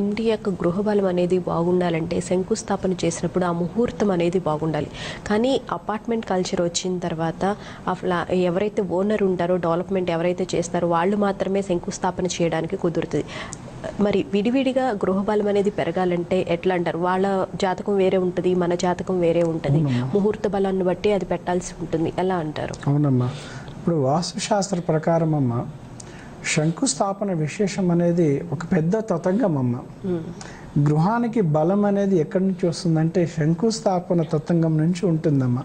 ఇంటి యొక్క గృహబలం అనేది బాగుండాలంటే శంకుస్థాపన చేసినప్పుడు ఆ ముహూర్తం అనేది బాగుండాలి. కానీ అపార్ట్మెంట్ కల్చర్ వచ్చిన తర్వాత ఎవరైతే ఓనర్ ఉంటారో డెవలప్మెంట్ ఎవరైతే చేస్తారో వాళ్ళు మాత్రమే శంకుస్థాపన చేయడానికి కుదురుతుంది. మరి విడివిడిగా గృహబలం అనేది పెరగాలంటే ఎట్లా అంటారు? వాళ్ళ జాతకం వేరే ఉంటుంది మన జాతకం వేరే ఉంటుంది. ముహూర్త బలాన్ని బట్టి అది పెట్టాల్సి ఉంటుంది. ఎలా అంటారు? అవునమ్మా. ఇప్పుడు వాస్తుశాస్త్ర ప్రకారం అమ్మ శంకుస్థాపన విశేషం అనేది ఒక పెద్ద తతంగం అమ్మ గృహానికి బలం అనేది ఎక్కడి నుంచి వస్తుందంటే శంకుస్థాపన తతంగం నుంచి ఉంటుందమ్మా.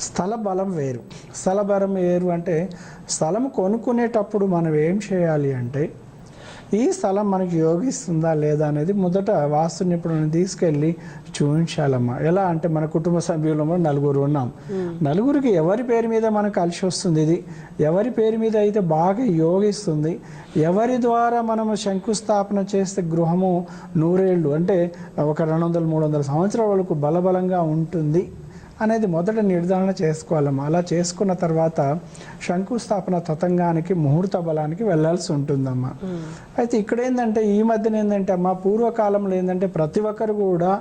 స్థల బలం వేరు. స్థల బలం వేరు అంటే స్థలం కొనుక్కునేటప్పుడు మనం ఏం చేయాలి అంటే ఈ స్థలం మనకి యోగిస్తుందా లేదా అనేది మొదట వాస్తు నిపుణుని తీసుకెళ్ళి చూపించాలమ్మా. ఎలా అంటే మన కుటుంబ సభ్యులము నలుగురు ఉన్నాం. నలుగురికి ఎవరి పేరు మీద మనకు కలిసి వస్తుంది ఇది? ఎవరి పేరు మీద అయితే బాగా యోగిస్తుంది? ఎవరి ద్వారా మనము శంకుస్థాపన చేస్తే గృహము నూరేళ్ళు? అంటే ఒక రెండు వందల మూడు వందల సంవత్సరాల వరకు బలబలంగా ఉంటుంది. అనేది మొదట నిర్ధారణ చేసుకోవాలమ్మా అలా చేసుకున్న తర్వాత శంకుస్థాపన తతంగానికి ముహూర్త బలానికి వెళ్ళాల్సి ఉంటుందమ్మా. అయితే ఇక్కడ ఏంటంటే ఈ మధ్యన ఏంటంటే అమ్మా పూర్వకాలంలో ఏంటంటే ప్రతి ఒక్కరు కూడా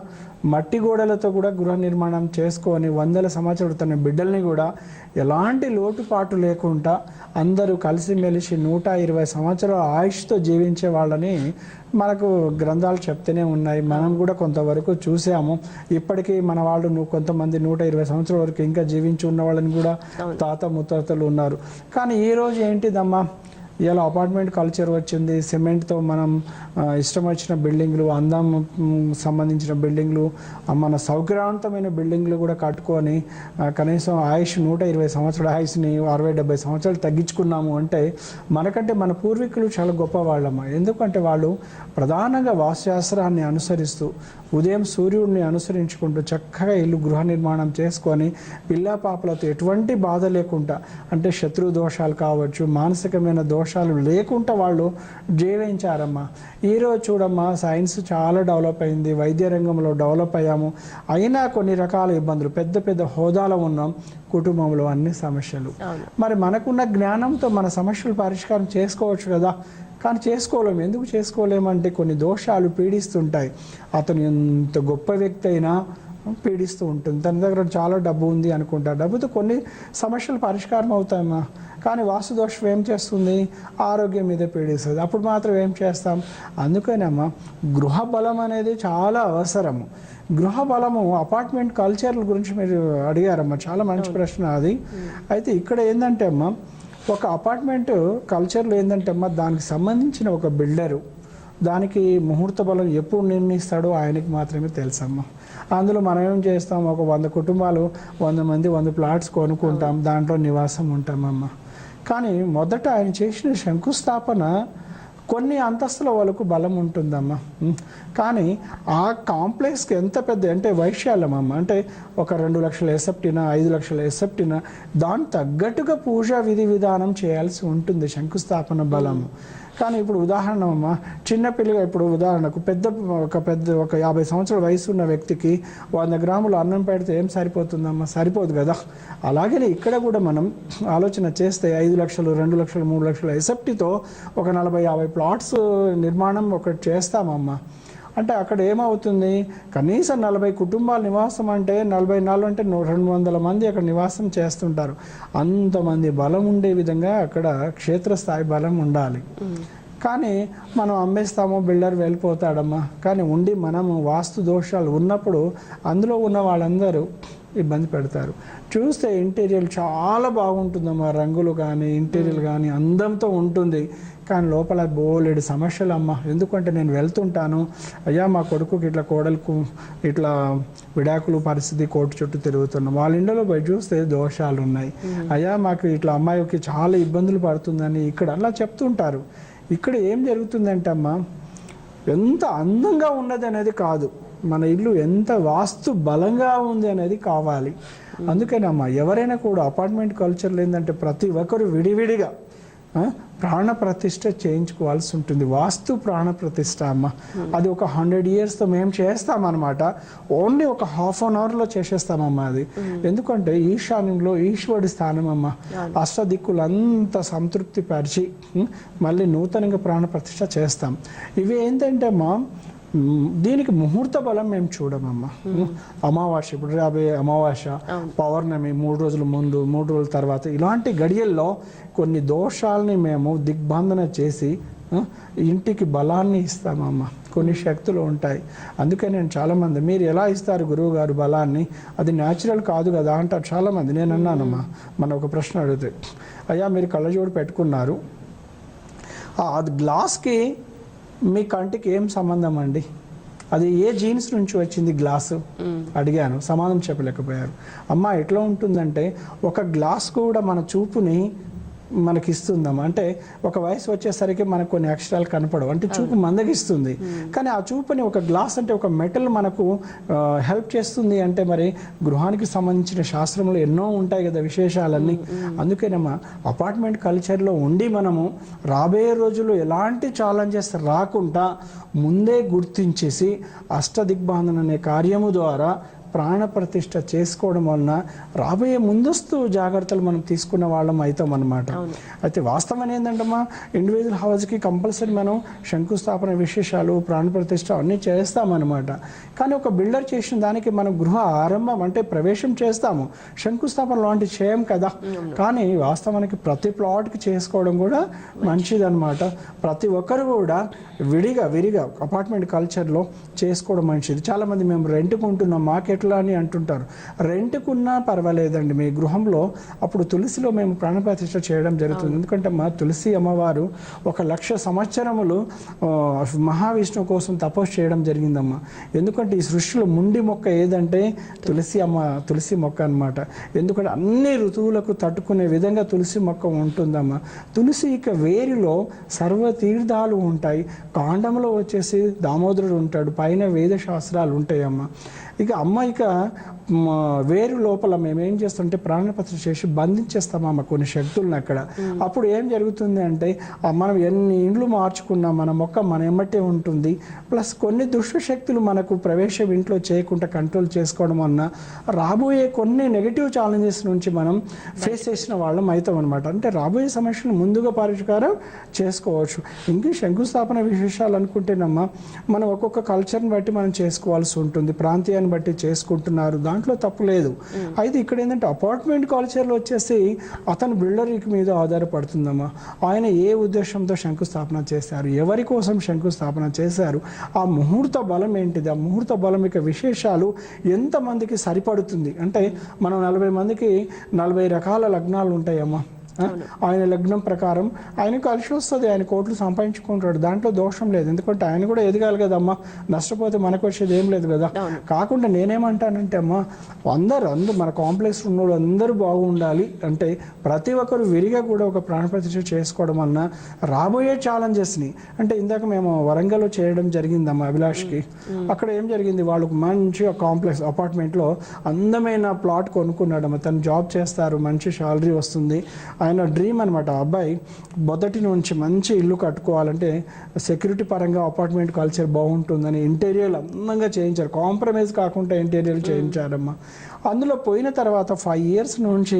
మట్టి గోడలతో కూడా గృహ నిర్మాణం చేసుకొని వందల సంవత్సరాలు తన బిడ్డల్ని కూడా ఎలాంటి లోటుపాటు లేకుండా అందరూ కలిసిమెలిసి నూట ఇరవై సంవత్సరాల ఆయుష్తో జీవించే వాళ్ళని మనకు గ్రంథాలు చెప్తూనే ఉన్నాయి. మనం కూడా కొంతవరకు చూసాము. ఇప్పటికీ మన వాళ్ళు ను- కొంతమంది నూట ఇరవై సంవత్సరాల వరకు ఇంకా జీవించి ఉన్న వాళ్ళని కూడా తాత ముత్తాతలు ఉన్నారు. కానీ ఈ రోజు ఏంటిదమ్మా? ఇలా అపార్ట్మెంట్ కల్చర్ వచ్చింది. సిమెంట్తో మనం ఇష్టం వచ్చిన బిల్డింగ్లు అందం సంబంధించిన బిల్డింగ్లు మన సౌకర్యవంతమైన బిల్డింగ్లు కూడా కట్టుకొని కనీసం ఆయుష్ నూట ఇరవై సంవత్సరాల ఆయుష్ని అరవై డెబ్బై సంవత్సరాలు తగ్గించుకున్నాము అంటే మనకంటే మన పూర్వీకులు చాలా గొప్పవాళ్ళమ్మా. ఎందుకంటే వాళ్ళు ప్రధానంగా వాస్తుశాస్త్రాన్ని అనుసరిస్తూ ఉదయం సూర్యుడిని అనుసరించుకుంటూ చక్కగా ఇల్లు గృహ నిర్మాణం చేసుకొని పిల్ల పాపలతో ఎటువంటి బాధ లేకుండా అంటే శత్రు దోషాలు కావచ్చు మానసికమైన దోషాలు లేకుండా వాళ్ళు జీవించారమ్మా. ఈరోజు చూడమ్మా సైన్స్ చాలా డెవలప్ అయింది వైద్య రంగంలో డెవలప్ అయ్యాము. అయినా కొన్ని రకాల ఇబ్బందులు పెద్ద పెద్ద హోదాలో ఉన్నాం కుటుంబంలో అన్ని సమస్యలు. మరి మనకున్న జ్ఞానంతో మన సమస్యలు పరిష్కారం చేసుకోవచ్చు కదా. కానీ చేసుకోలేము. ఎందుకు చేసుకోలేమంటే కొన్ని దోషాలు పీడిస్తుంటాయి. అతను ఎంత గొప్ప వ్యక్తి అయినా పీడిస్తూ ఉంటుంది. తన దగ్గర చాలా డబ్బు ఉంది అనుకుంటా. డబ్బుతో కొన్ని సమస్యలు పరిష్కారం అవుతాయమ్మా. కానీ వాస్తు దోషం ఏం చేస్తుంది? ఆరోగ్యం మీద పీడిస్తుంది. అప్పుడు మాత్రం ఏం చేస్తాం? అందుకనమ్మా గృహ బలం అనేది చాలా అవసరము. గృహ బలము అపార్ట్మెంట్ కల్చర్ల గురించి మీరు అడిగారమ్మా. చాలా మంచి ప్రశ్న అది. అయితే ఇక్కడ ఏంటంటే అమ్మా ఒక అపార్ట్మెంట్ కల్చర్లో ఏంటంటే అమ్మా దానికి సంబంధించిన ఒక బిల్డరు దానికి ముహూర్త బలం ఎప్పుడు నిర్ణయిస్తాడో ఆయనకి మాత్రమే తెలుసమ్మా. అందులో మనం ఏం చేస్తాం? ఒక వంద కుటుంబాలు వంద మంది వంద ప్లాట్స్ కొనుక్కుంటాం. దాంట్లో నివాసం ఉంటామమ్మా. కానీ మొదట ఆయన చేసిన శంకుస్థాపన కొన్ని అంతస్తుల వాళ్ళకు బలం ఉంటుందమ్మా. కానీ ఆ కాంప్లెక్స్కి ఎంత పెద్ద అంటే వైశాల్యం అమ్మ అంటే ఒక రెండు లక్షల ఎసెప్టినా ఐదు లక్షల ఎసెప్టినా దాని తగ్గట్టుగా పూజా విధి విధానం చేయాల్సి ఉంటుంది శంకుస్థాపన బలము. కానీ ఇప్పుడు ఉదాహరణ అమ్మ చిన్నపిల్లగా ఇప్పుడు ఉదాహరణకు పెద్ద ఒక పెద్ద ఒక యాభై సంవత్సరాల వయసు ఉన్న వ్యక్తికి వంద గ్రాములు అన్నం పెడితే ఏం సరిపోతుందమ్మా? సరిపోదు కదా. అలాగే ఇక్కడ కూడా మనం ఆలోచన చేస్తే ఐదు లక్షలు రెండు లక్షలు మూడు లక్షల ఎసెప్టీతో ఒక నలభై యాభై ప్లాట్స్ నిర్మాణం ఒకటి చేస్తామమ్మా. అంటే అక్కడ ఏమవుతుంది? కనీసం నలభై కుటుంబాల నివాసం అంటే నలభై నాలుగు అంటే రెండు వందల మంది అక్కడ నివాసం చేస్తుంటారు. అంతమంది బలం ఉండే విధంగా అక్కడ క్షేత్రస్థాయి బలం ఉండాలి. కానీ మనం అమ్మేస్తాము బిల్డర్ వెళ్ళిపోతాడమ్మా. కానీ ఉండి మనము వాస్తు దోషాలు ఉన్నప్పుడు అందులో ఉన్న వాళ్ళందరూ ఇబ్బంది పెడతారు. చూస్తే ఇంటీరియర్ చాలా బాగుంటుందమ్మా. రంగులు కానీ ఇంటీరియర్ కానీ అందంతో ఉంటుంది. కానీ లోపల బోలెడు సమస్యలు అమ్మ ఎందుకంటే నేను వెళ్తుంటాను. అయ్యా మా కొడుకుకి ఇట్లా కోడలకు ఇట్లా విడాకులు పరిస్థితి కోర్టు చుట్టూ తిరుగుతున్నాం. వాళ్ళ ఇంట్లో పోయి చూస్తే దోషాలు ఉన్నాయి అయ్యా మాకు ఇట్లా అమ్మాయికి చాలా ఇబ్బందులు పడుతుందని ఇక్కడ అలా చెప్తుంటారు. ఇక్కడ ఏం జరుగుతుందంటే అమ్మా ఎంత అందంగా ఉన్నది అనేది కాదు. మన ఇల్లు ఎంత వాస్తు బలంగా ఉంది అనేది కావాలి. అందుకని అమ్మ ఎవరైనా కూడా అపార్ట్మెంట్ కల్చర్లో ఏంటంటే ప్రతి ఒక్కరు విడివిడిగా ఆ, ప్రాణ ప్రతిష్ఠ చేయించుకోవాల్సి ఉంటుంది. వాస్తు ప్రాణ ప్రతిష్ఠ అమ్మ అది ఒక హండ్రెడ్ ఇయర్స్తో మేము చేస్తామన్నమాట. ఓన్లీ ఒక హాఫ్ అన్ అవర్లో చేసేస్తామమ్మా అది. ఎందుకంటే ఈశాన్యంలో ఈశ్వరుడి స్థానం అమ్మ అష్టదిక్కులంతా సంతృప్తి పరిచి మళ్ళీ నూతనంగా ప్రాణ ప్రతిష్ఠ చేస్తాం. ఇవి ఏంటంటే అమ్మా దీనికి ముహూర్త బలం మేము చూడమమ్మా. అమావాస్య ఇప్పుడు రాబోయే అమావాస్య పౌర్ణమి మూడు రోజుల ముందు మూడు రోజుల తర్వాత ఇలాంటి గడియల్లో కొన్ని దోషాలని మేము దిగ్బంధన చేసి ఇంటికి బలాన్ని ఇస్తామమ్మా. కొన్ని శక్తులు ఉంటాయి. అందుకే నేను చాలామంది మీరు ఎలా ఇస్తారు గురువు గారు బలాన్ని? అది న్యాచురల్ కాదు కదా అంటారు చాలామంది. నేను అన్నానమ్మా మన ఒక ప్రశ్న అడిగితే అయ్యా మీరు కళ్ళజోడు పెట్టుకున్నారు. ఆ, అది గ్లాస్కి మీ కంటికి ఏం సంబంధం అండి? అది ఏ జీన్స్ నుంచి వచ్చింది గ్లాసు? అడిగాను. సమాధానం చెప్పలేకపోయారు. అమ్మ ఎట్లా ఉంటుందంటే ఒక గ్లాస్ కూడా మన చూపుని మనకి ఇస్తుందమ్మా అంటే ఒక వయసు వచ్చేసరికి మనకు కొన్ని అక్షరాలు కనపడవు. అంటే చూపు మందగిస్తుంది. కానీ ఆ చూపుని ఒక గ్లాస్ అంటే ఒక మెటల్ మనకు హెల్ప్ చేస్తుంది అంటే మరి గృహానికి సంబంధించిన శాస్త్రంలో ఎన్నో ఉంటాయి కదా విశేషాలన్నీ. అందుకేనమ్మా అపార్ట్మెంట్ కల్చర్లో ఉండి మనము రాబోయే రోజుల్లో ఎలాంటి ఛాలెంజెస్ రాకుండా ముందే గుర్తించేసి అష్టదిగ్బంధన అనే కార్యము ద్వారా ప్రాణ ప్రతిష్ఠ చేసుకోవడం వలన రాబోయే ముందస్తు జాగ్రత్తలు మనం తీసుకున్న వాళ్ళం అవుతాం అనమాట అయితే వాస్తవం ఏంటంటమ్మా ఇండివిజువల్ హౌస్కి కంపల్సరీ మనం శంకుస్థాపన విశేషాలు ప్రాణ ప్రతిష్ఠ అన్నీ చేస్తామన్నమాట కానీ ఒక బిల్డర్ చేసిన దానికి మనం గృహ ఆరంభం అంటే ప్రవేశం చేస్తాము. శంకుస్థాపన లాంటి చేయం కదా. కానీ వాస్తవానికి ప్రతి ప్లాట్కి చేసుకోవడం కూడా మంచిదన్నమాట. ప్రతి ఒక్కరు కూడా విడిగా విడిగా అపార్ట్మెంట్ కల్చర్లో చేసుకోవడం మంచిది. చాలామంది మేము రెంట్కు ఉంటున్నాం మాకెట్లా అని అంటుంటారు. రెంట్కున్నా పర్వాలేదండి. మీ గృహంలో అప్పుడు తులసిలో మేము ప్రాణప్రతిష్ఠ చేయడం జరుగుతుంది. ఎందుకంటే మా తులసి అమ్మవారు ఒక లక్ష సంవత్సరములు మహావిష్ణువు కోసం తపస్సు చేయడం జరిగిందమ్మా. ఎందుకంటే ఈ సృష్టిలో ముండి మొక్క ఏదంటే తులసి అమ్మ తులసి మొక్క అన్నమాట. ఎందుకంటే అన్ని ఋతువులకు తట్టుకునే విధంగా తులసి మొక్క ఉంటుందమ్మా. తులసి ఇక వేరులో సర్వ తీర్థాలు ఉంటాయి. కాండంలో వచ్చేసి దామోదరుడు ఉంటాడు. పైన వేద శాస్త్రాలు ఉంటాయమ్మా. ఇక అమ్మ ఇంకా వేరు లోపల మేము ఏం చేస్తుంటే ప్రాణపత్ర చేసి బంధించేస్తామమ్మ కొన్ని శక్తులను అక్కడ. అప్పుడు ఏం జరుగుతుంది అంటే మనం ఎన్ని ఇండ్లు మార్చుకున్నా మన మొక్క మన ఎమ్మటే ఉంటుంది. ప్లస్ కొన్ని దుష్ట శక్తులు మనకు ప్రవేశం ఇంట్లో చేయకుండా కంట్రోల్ చేసుకోవడం వలన రాబోయే కొన్ని నెగిటివ్ ఛాలెంజెస్ నుంచి మనం ఫేస్ చేసిన వాళ్ళం అవుతాం అనమాట అంటే రాబోయే సమస్యను ముందుగా పరిష్కారం చేసుకోవచ్చు. ఇంకా శంకుస్థాపన విశేషాలు అనుకుంటేనమ్మా మనం ఒక్కొక్క కల్చర్ని బట్టి మనం చేసుకోవాల్సి ఉంటుంది. ప్రాంతీయాన్ని బట్టి చేసుకుంటున్నారు. దాంట్లో తప్పు లేదు. అయితే ఇక్కడ ఏంటంటే అపార్ట్మెంట్ కల్చర్లో వచ్చేసి అతను బిల్డర్ మీద ఆధారపడుతుందమ్మా. ఆయన ఏ ఉద్దేశంతో శంకుస్థాపన చేశారు? ఎవరి కోసం శంకుస్థాపన చేశారు? ఆ ముహూర్త బలం ఏంటిది? ఆ ముహూర్త బలం యొక్క విశేషాలు ఎంతమందికి సరిపడుతుంది? అంటే మనం నలభై మందికి నలభై రకాల లగ్నాలు ఉంటాయమ్మా. ఆయన లగ్నం ప్రకారం ఆయన కలిసి వస్తుంది ఆయన కోట్లు సంపాదించుకుంటాడు. దాంట్లో దోషం లేదు. ఎందుకంటే ఆయన కూడా ఎదగాలి కదమ్మా. నష్టపోతే మనకు వచ్చేది ఏం లేదు కదా. కాకుండా నేనేమంటానంటే అమ్మా అందరు అందరు మన కాంప్లెక్స్ ఉన్న వాళ్ళు అందరూ బాగుండాలి. అంటే ప్రతి ఒక్కరు విరిగా కూడా ఒక ప్రాణప్రతిష్ఠ చేసుకోవడం వలన రాబోయే ఛాలెంజెస్ని అంటే ఇందాక మేము వరంగల్లో చేయడం జరిగిందమ్మా అభిలాష్కి. అక్కడ ఏం జరిగింది? వాళ్ళకు మంచి కాంప్లెక్స్ అపార్ట్మెంట్లో అందమైన ప్లాట్ కొనుక్కున్నాడమ్మా. తను జాబ్ చేస్తారు మంచి శాలరీ వస్తుంది. ఆయన డ్రీమ్ అనమాట అబ్బాయి మొదటి నుంచి మంచి ఇల్లు కట్టుకోవాలంటే సెక్యూరిటీ పరంగా అపార్ట్మెంట్ కల్చర్ బాగుంటుందని ఇంటీరియర్ అందంగా చేయించారు. కాంప్రమైజ్ కాకుండా ఇంటీరియర్ చేయించారమ్మా. అందులో పోయిన తర్వాత ఫైవ్ ఇయర్స్ నుంచి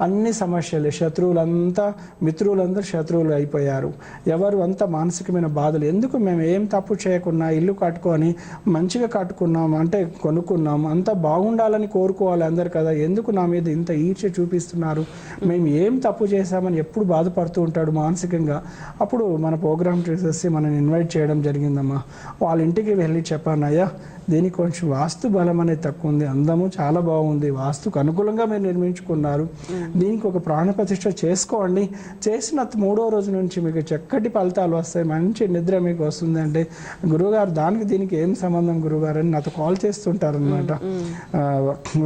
అన్ని సమస్యలు శత్రువులంతా మిత్రులందరూ శత్రువులు అయిపోయారు. ఎవరు అంత మానసికమైన బాధలు ఎందుకు మేము ఏం తప్పు చేయకున్నా ఇల్లు కట్టుకొని మంచిగా కట్టుకున్నాం అంటే కొనుక్కున్నాం అంతా బాగుండాలని కోరుకోవాలి అందరు కదా ఎందుకు నా మీద ఇంత ఈర్ష్య చూపిస్తున్నారు? మేము ఏం తప్పు తప్పు చేశామని ఎప్పుడు బాధపడుతూ ఉంటాడు మానసికంగా. అప్పుడు మన ప్రోగ్రామ్ చేసేసి మనని ఇన్వైట్ చేయడం జరిగిందమ్మా. వాళ్ళ ఇంటికి వెళ్ళి చెప్పాను అయ్యా దీనికి కొంచెం వాస్తు బలం అనేది తక్కువ ఉంది అందము చాలా బాగుంది వాస్తుకు అనుకూలంగా మీరు నిర్మించుకున్నారు. దీనికి ఒక ప్రాణ ప్రతిష్ఠ చేసుకోండి. చేసిన మూడో రోజు నుంచి మీకు చక్కటి ఫలితాలు వస్తాయి మంచి నిద్ర మీకు వస్తుంది అంటే గురువుగారు దానికి దీనికి ఏం సంబంధం గురువుగారు అని నాతో కాల్ చేస్తుంటారు అనమాట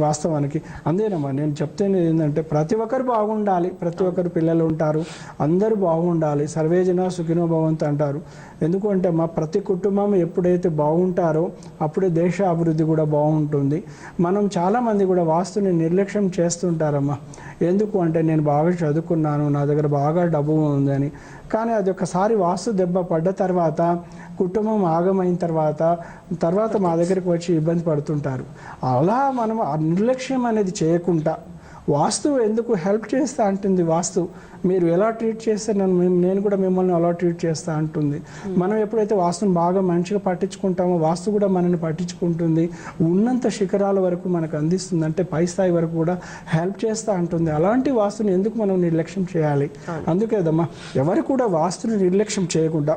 వాస్తవానికి. అంతేనమ్మా నేను చెప్తేనే ఏంటంటే ప్రతి ఒక్కరు బాగుండాలి ప్రతి ఒక్కరు పిల్లలు ఉంటారు అందరూ బాగుండాలి సర్వేజన సుఖినో భవంతు అంటారు. ఎందుకంటే మా ప్రతి కుటుంబం ఎప్పుడైతే బాగుంటారో అప్పుడే దేశ అభివృద్ధి కూడా బాగుంటుంది. మనం చాలామంది కూడా వాస్తుని నిర్లక్ష్యం చేస్తుంటారమ్మా. ఎందుకు అంటే నేను బాగా చదువుకున్నాను నా దగ్గర బాగా డబ్బు ఉందని. కానీ అది ఒకసారి వాస్తు దెబ్బ పడ్డ తర్వాత కుటుంబం ఆగమైన తర్వాత తర్వాత మా దగ్గరికి వచ్చి ఇబ్బంది పడుతుంటారు. అలా మనం నిర్లక్ష్యం అనేది చేయకుండా వాస్తు ఎందుకు హెల్ప్ చేస్తా అంటుంది వాస్తు? మీరు ఎలా ట్రీట్ చేస్తే నన్ను నేను కూడా మిమ్మల్ని అలా ట్రీట్ చేస్తా అంటుంది. మనం ఎప్పుడైతే వాస్తుని బాగా మంచిగా పట్టించుకుంటామో వాస్తు కూడా మనల్ని పట్టించుకుంటుంది. ఉన్నంత శిఖరాల వరకు మనకు అందిస్తుంది. అంటే పై స్థాయి వరకు కూడా హెల్ప్ చేస్తూ ఉంటుంది అలాంటి వాస్తుని ఎందుకు మనం నిర్లక్ష్యం చేయాలి? అందుకేదమ్మా ఎవరు కూడా వాస్తుని నిర్లక్ష్యం చేయకుండా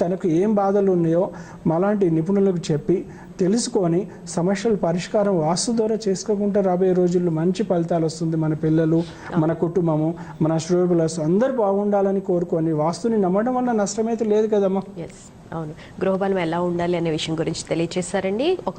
తనకు ఏం బాధలు ఉన్నాయో మాలాంటి నిపుణులకు చెప్పి తెలుసుకొని సమస్యల పరిష్కారం వాస్తు ద్వారా చేసుకోకుండా రాబోయే రోజుల్లో మంచి ఫలితాలు వస్తుంది మన పిల్లలు మన కుటుంబము మన స్టూడెంట్స్ అందరూ బాగుండాలని కోరుకొని వాస్తుని నమ్మడం వల్ల నష్టమైతే లేదు కదమ్మా. అవును. గృహబలం ఎలా ఉండాలి అనే విషయం గురించి తెలియజేశారండి